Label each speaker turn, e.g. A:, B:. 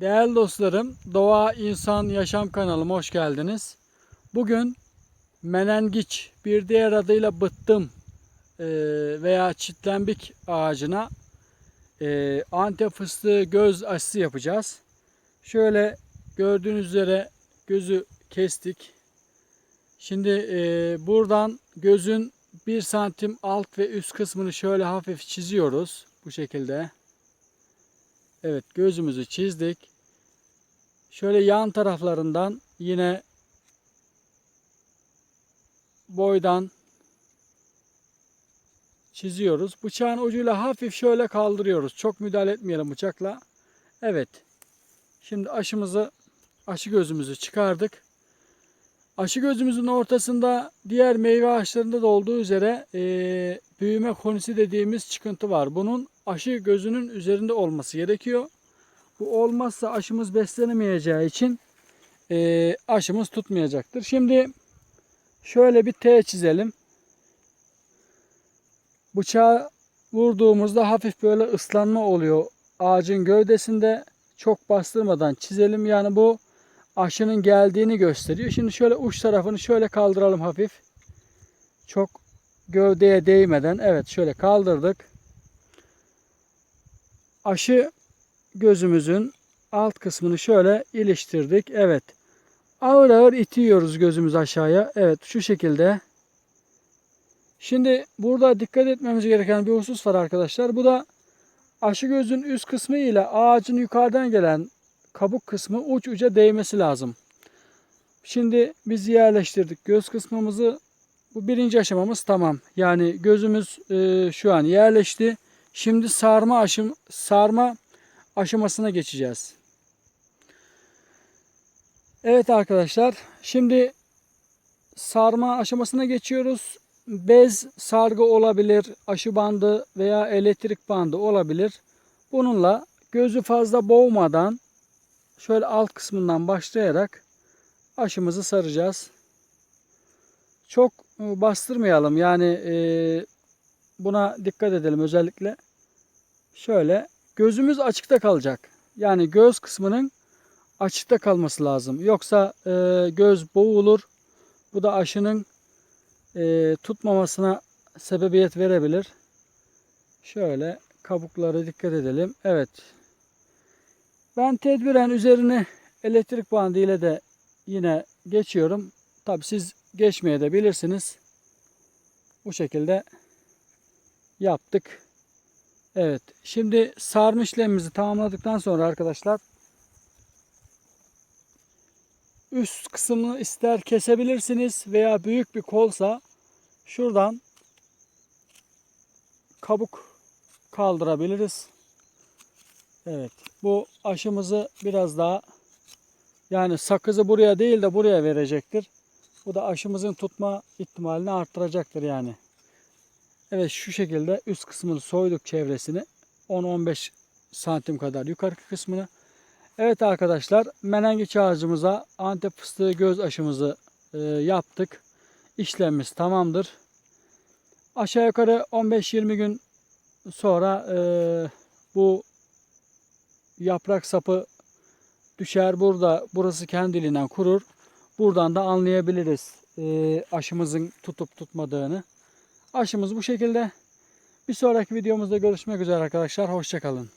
A: Değerli dostlarım, Doğa İnsan Yaşam kanalıma hoş geldiniz. Bugün menengiç, bir diğer adıyla bıttım e, veya çitlenbik ağacına e, antep fıstığı göz aşısı yapacağız. Şöyle gördüğünüz üzere gözü kestik. Şimdi e, buradan gözün 1 santim alt ve üst kısmını şöyle hafif çiziyoruz. Bu şekilde. Evet gözümüzü çizdik. Şöyle yan taraflarından yine boydan çiziyoruz. Bıçağın ucuyla hafif şöyle kaldırıyoruz. Çok müdahale etmeyelim bıçakla. Evet. Şimdi aşımızı aşı gözümüzü çıkardık. Aşı gözümüzün ortasında diğer meyve ağaçlarında da olduğu üzere eee, büyüme konisi dediğimiz çıkıntı var. Bunun aşı gözünün üzerinde olması gerekiyor. Bu olmazsa aşımız beslenemeyeceği için eee, aşımız tutmayacaktır. Şimdi şöyle bir T çizelim. Bıçağı vurduğumuzda hafif böyle ıslanma oluyor ağacın gövdesinde. Çok bastırmadan çizelim. Yani bu aşının geldiğini gösteriyor. Şimdi şöyle uç tarafını şöyle kaldıralım hafif. Çok gövdeye değmeden. Evet şöyle kaldırdık. Aşı gözümüzün alt kısmını şöyle iliştirdik. Evet. Ağır ağır itiyoruz gözümüz aşağıya. Evet şu şekilde. Şimdi burada dikkat etmemiz gereken bir husus var arkadaşlar. Bu da aşı gözün üst kısmı ile ağacın yukarıdan gelen kabuk kısmı uç uca değmesi lazım. Şimdi biz yerleştirdik göz kısmımızı. Bu birinci aşamamız tamam. Yani gözümüz e, şu an yerleşti. Şimdi sarma aşım sarma aşamasına geçeceğiz. Evet arkadaşlar. Şimdi sarma aşamasına geçiyoruz. Bez sargı olabilir, aşı bandı veya elektrik bandı olabilir. Bununla gözü fazla boğmadan şöyle alt kısmından başlayarak aşımızı saracağız. Çok e, bastırmayalım. Yani e, buna dikkat edelim özellikle. Şöyle gözümüz açıkta kalacak. Yani göz kısmının açıkta kalması lazım. Yoksa e, göz boğulur. Bu da aşının tutmamasına sebebiyet verebilir. Şöyle kabuklara dikkat edelim. Evet. Ben tedbiren üzerine elektrik bandı ile de yine geçiyorum. Tabi siz geçmeye de bilirsiniz. Bu şekilde yaptık. Evet. Şimdi sarma işlemimizi tamamladıktan sonra arkadaşlar üst kısmını ister kesebilirsiniz veya büyük bir kolsa şuradan kabuk kaldırabiliriz. Evet. Bu aşımızı biraz daha yani sakızı buraya değil de buraya verecektir. Bu da aşımızın tutma ihtimalini arttıracaktır yani. Evet şu şekilde üst kısmını soyduk çevresini. 10-15 santim kadar yukarı kısmını. Evet arkadaşlar menengiç ağacımıza antep fıstığı göz aşımızı e, yaptık. İşlemimiz tamamdır. Aşağı yukarı 15-20 gün sonra e, bu yaprak sapı düşer burada. Burası kendiliğinden kurur. Buradan da anlayabiliriz e, aşımızın tutup tutmadığını. Aşımız bu şekilde. Bir sonraki videomuzda görüşmek üzere arkadaşlar. Hoşçakalın.